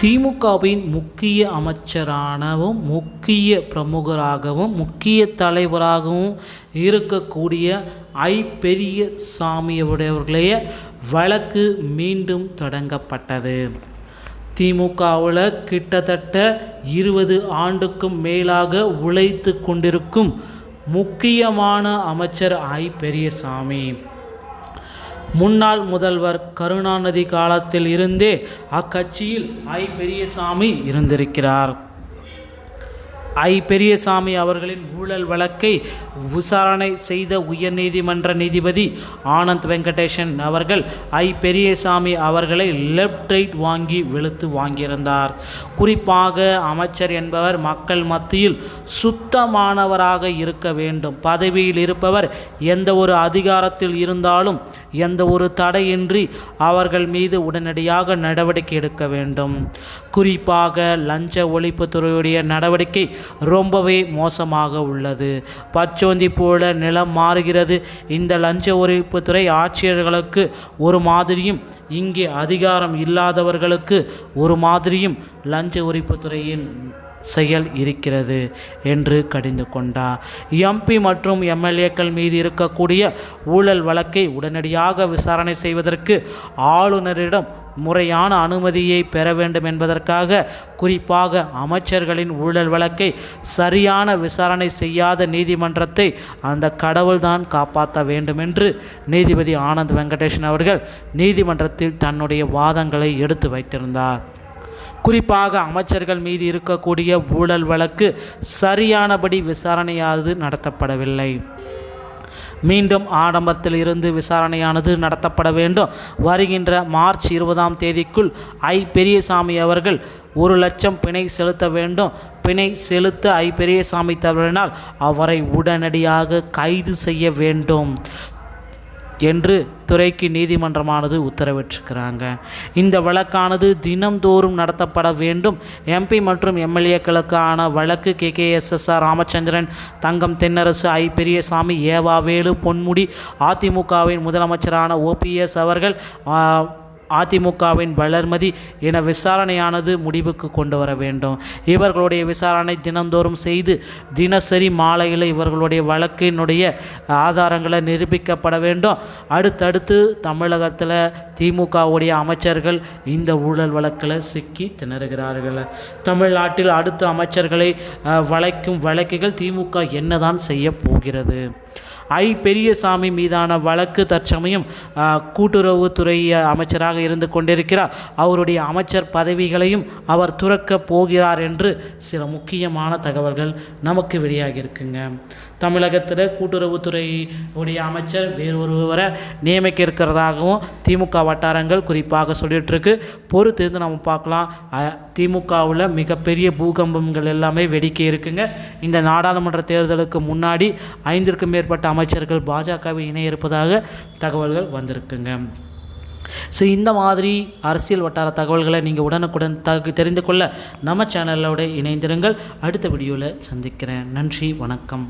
திமுகவின் முக்கிய அமைச்சரானவும் முக்கிய பிரமுகராகவும் முக்கிய தலைவராகவும் இருக்கக்கூடிய ஐ. பெரிய சாமியுடையவர்களே வழக்கு மீண்டும் தொடங்கப்பட்டது. திமுகவில் கிட்டத்தட்ட இருபது ஆண்டுக்கும் மேலாக உழைத்து கொண்டிருக்கும் முக்கியமான அமைச்சர் ஐ. பெரியசாமி. முன்னாள் முதல்வர் கருணாநிதி காலத்தில் இருந்தே அக்கட்சியில் ஐ பெரியசாமி இருந்திருக்கிறார். ஐ பெரியசாமி அவர்களின் ஊழல் வழக்கை விசாரணை செய்த உயர்நீதிமன்ற நீதிபதி ஆனந்த் வெங்கடேஷன் அவர்கள் ஐ பெரியசாமி அவர்களை லெஃப்ட் ரைட் வாங்கி வெளுத்து வாங்கியிருந்தார். குறிப்பாக அமைச்சர் என்பவர் மக்கள் மத்தியில் சுத்தமானவராக இருக்க வேண்டும். பதவியில் இருப்பவர் எந்த ஒரு அதிகாரத்தில் இருந்தாலும் எந்த ஒரு தடையின்றி அவர்கள் மீது உடனடியாக நடவடிக்கை எடுக்க வேண்டும். குறிப்பாக லஞ்ச ஒழிப்புத்துறையுடைய நடவடிக்கை ரொம்பவே மோசமாக உள்ளது. பச்சோந்தி போல நிலம் மாறுகிறது. இந்த லஞ்ச ஒழிப்புத்துறை ஆட்சியர்களுக்கு ஒரு மாதிரியும் இங்கே அதிகாரம் இல்லாதவர்களுக்கு ஒரு மாதிரியும் லஞ்ச ஒழிப்புத்துறையின் செயல் இருக்கிறது என்று கடிந்து கொண்டார். எம்பி மற்றும் எம்எல்ஏக்கள் மீது இருக்கக்கூடிய ஊழல் வழக்கை உடனடியாக விசாரணை செய்வதற்கு ஆளுநரிடம் முறையான அனுமதியை பெற வேண்டும் என்பதற்காக குறிப்பாக அமைச்சர்களின் ஊழல் வழக்கை சரியான விசாரணை செய்யாத நீதிமன்றத்தை அந்த கடவுள்தான் காப்பாற்ற வேண்டும் என்று நீதிபதி ஆனந்த் வெங்கடேஷன் அவர்கள் நீதிமன்றத்தில் தன்னுடைய வாதங்களை எடுத்து வைத்திருந்தார். குறிப்பாக அமைச்சர்கள் மீது இருக்கக்கூடிய ஊழல் வழக்கு சரியானபடி விசாரணையாவது நடத்தப்படவில்லை. மீண்டும் ஆடம்பரத்தில் இருந்து விசாரணையானது நடத்தப்பட வேண்டும். வருகின்ற மார்ச் இருபதாம் தேதிக்குள் ஐ பெரியசாமி அவர்கள் ஒரு லட்சம் பிணை செலுத்த வேண்டும். பிணை செலுத்த ஐ பெரியசாமி தவறினால் அவரை உடனடியாக கைது செய்ய வேண்டும். என்று துறைக்கு நீதிமன்றமானது உத்தரவிட்டிருக்கிறாங்க. இந்த வழக்கானது தினம்தோறும் நடத்தப்பட வேண்டும். எம்பி மற்றும் எம்எல்ஏக்களுக்கான வழக்கு K K S S R Ramachandran Thangam Thennarasu I Periyasamy EV Velu Ponmudi அதிமுகவின் முதலமைச்சரான ஓபிஎஸ் அவர்கள் அதிமுகவின் வளர்மதி என விசாரணையானது முடிவுக்கு கொண்டு வர வேண்டும். இவர்களுடைய விசாரணை தினந்தோறும் செய்து தினசரி மாலையில் இவர்களுடைய வழக்கினுடைய ஆதாரங்களை நிரூபிக்கப்பட வேண்டும். அடுத்தடுத்து தமிழகத்தில் திமுகவுடைய அமைச்சர்கள் இந்த ஊழல் வழக்கில் சிக்கி திணறுகிறார்கள். தமிழ்நாட்டில் அடுத்த அமைச்சர்களை வளைக்கும் வழக்குகள் திமுக என்னதான் செய்ய போகிறது? ஐ பெரியசாமி மீதான வழக்கு தற்சமயம் கூட்டுறவுத்துறை அமைச்சராக இருந்து கொண்டிருக்கிறார். அவருடைய அமைச்சர் பதவிகளையும் அவர் துறக்கப் போகிறார் என்று சில முக்கியமான தகவல்கள் நமக்கு வெளியாகியிருக்குங்க. தமிழகத்தில் கூட்டுறவுத்துறை உடைய அமைச்சர் வேறு ஒருவரை நியமிக்க இருக்கிறதாகவும் திமுக வட்டாரங்கள் குறிப்பாக சொல்லிகிட்ருக்கு பொறுத்திருந்து நம்ம பார்க்கலாம். திமுகவில் மிகப்பெரிய பூகம்பங்கள் எல்லாமே வெடிக்க இருக்குங்க. இந்த நாடாளுமன்ற தேர்தலுக்கு முன்னாடி ஐந்திற்கும் மேற்பட்ட அமைச்சர்கள் பாஜகவை இணைய இருப்பதாக தகவல்கள் வந்திருக்குங்க. ஸோ இந்த மாதிரி அரசியல் வட்டார தகவல்களை நீங்கள் உடனுக்குடன் தகு தெரிந்து கொள்ள நம்ம சேனலோட இணைந்திருங்கள். அடுத்த வீடியோவில் சந்திக்கிறேன். நன்றி வணக்கம்.